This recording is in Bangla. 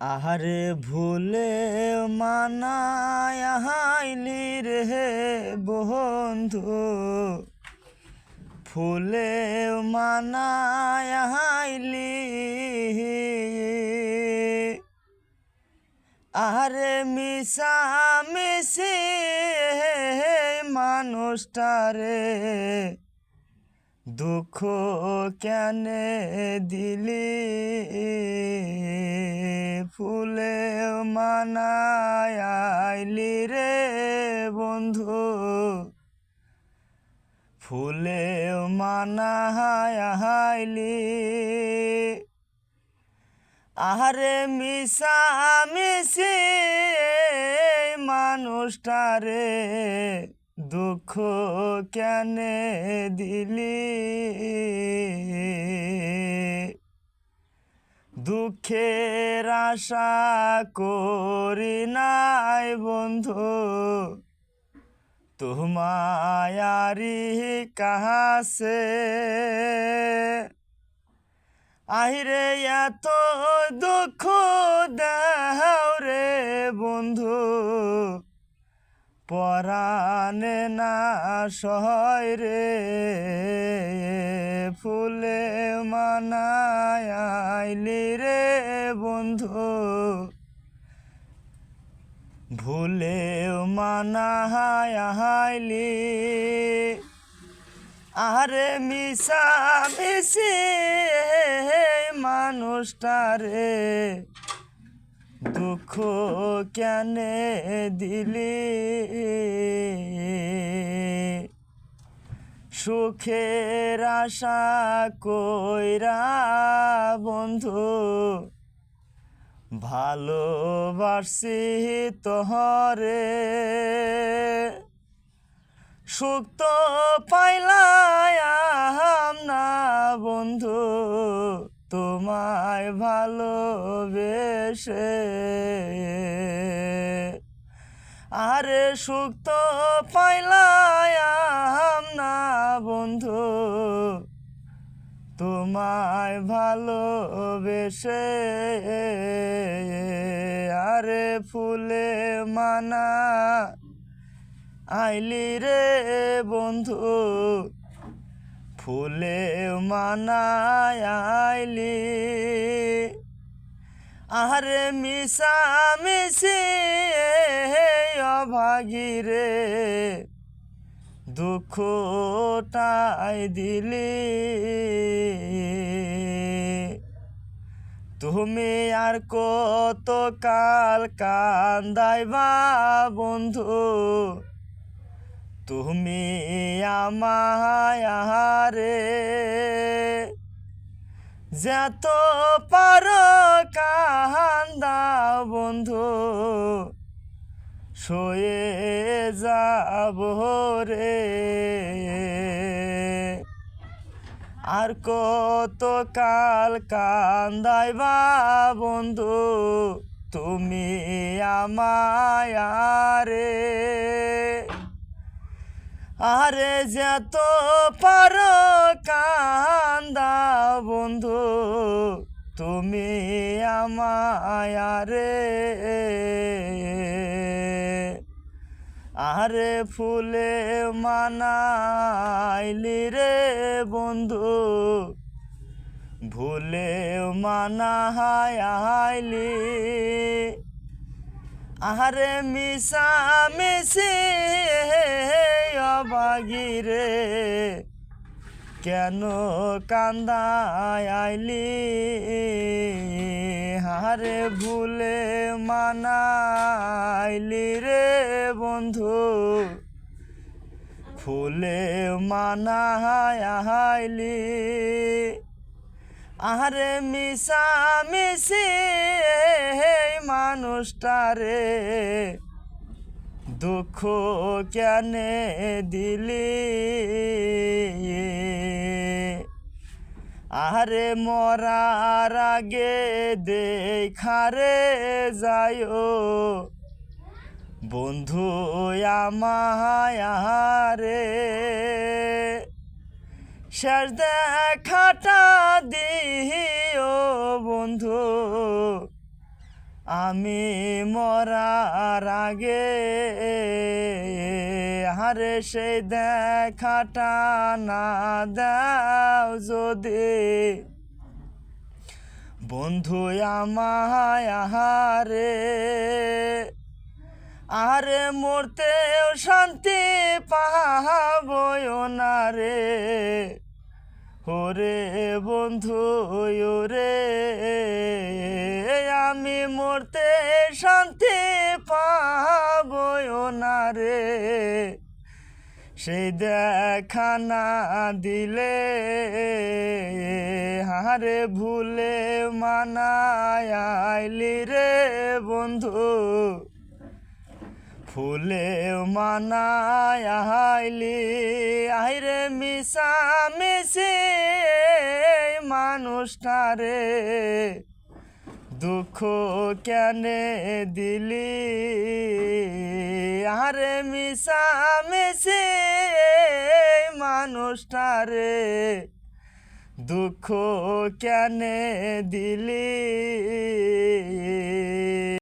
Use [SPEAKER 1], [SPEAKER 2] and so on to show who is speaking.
[SPEAKER 1] আহারে ভুলে মানায় হাইলি রে বন্ধু। ফুলে মানায় হাইলি আরে মিশা মিশি মানুষটারে দুঃখ কেনে দিলি? ফুলে মানায় আইলি রে বন্ধু। ফুলে মানায় আইলি। আহারে মিশা মিশি মানুষটারে দুঃখ কেনে দিলি? দুঃখের আশা করি নাই, বন্ধু। তোমায়ারি কাহাসে? আহিরে এত দুঃখ দাও রে, বন্ধু। পরাণে না সয় রে, ফুলে মানায় রে বন্ধু। ভুলে মানায় আইলি। আরে মিশা মিশি মানুষটারে দুঃখ কেনে দিলি? সুখের আশা কইরা বন্ধু ভালোবাসি তোহরে। সুখ তো পাইলাম না বন্ধু তোমায় ভালোবেসে। আরে সুখ তো পাইলাম না বন্ধু। তোমায় ভালোবেসে। আরে ফুলে মানা আইলি রে বন্ধু। ফুলে মানায় আইলি। আরে মিশা মিশি অভাগী রে। দুঃখটাই দিলি। তুমি আর কত কাল কান্দাইবা বন্ধু? তুমি আমারে যত পার কান্দা বন্ধু শয়ে যাব রে। আর কত কাল কান্দাইবা বন্ধু, তুমি আমায়ারে আরে যত পার কান্দা বন্ধু, তুমি আমায়ারে আরে। ফুলে মানাইলি রে বন্ধু, ভুলে মানাহাইলি আরে মিশা মিশি অবাগি রে কেন কান্দায় আইলি? হারে ভুলে মানাইলি রে বন্ধু। ফুলে মানায় আইলি। আরে মিশা মিশি মানুষটারে দুঃখ কেনে দিলি? আরে মরার আগে দেখারে যায়ও বন্ধু আমায়ারে শেষ দেখাটা দিও বন্ধু। আমি মরার আগে হারে সেই দেখাটা না দাও যদি। বন্ধু আমায় আহারে আরে মরতেও শান্তি পাবো না রে। ওরে বন্ধু, ওরে আমি মরতে শান্তি পাবো না রে। সেই দেখা না দিলে হারে ভুলে মানায় রে বন্ধু। ফুলে মানায় আইলি, আইরে মিশা মিশি মানুষটারে দুঃখ কেনে দিলি? আরে মিশা মানুষটা মানুষটারে দুঃখ কেনে দিলি?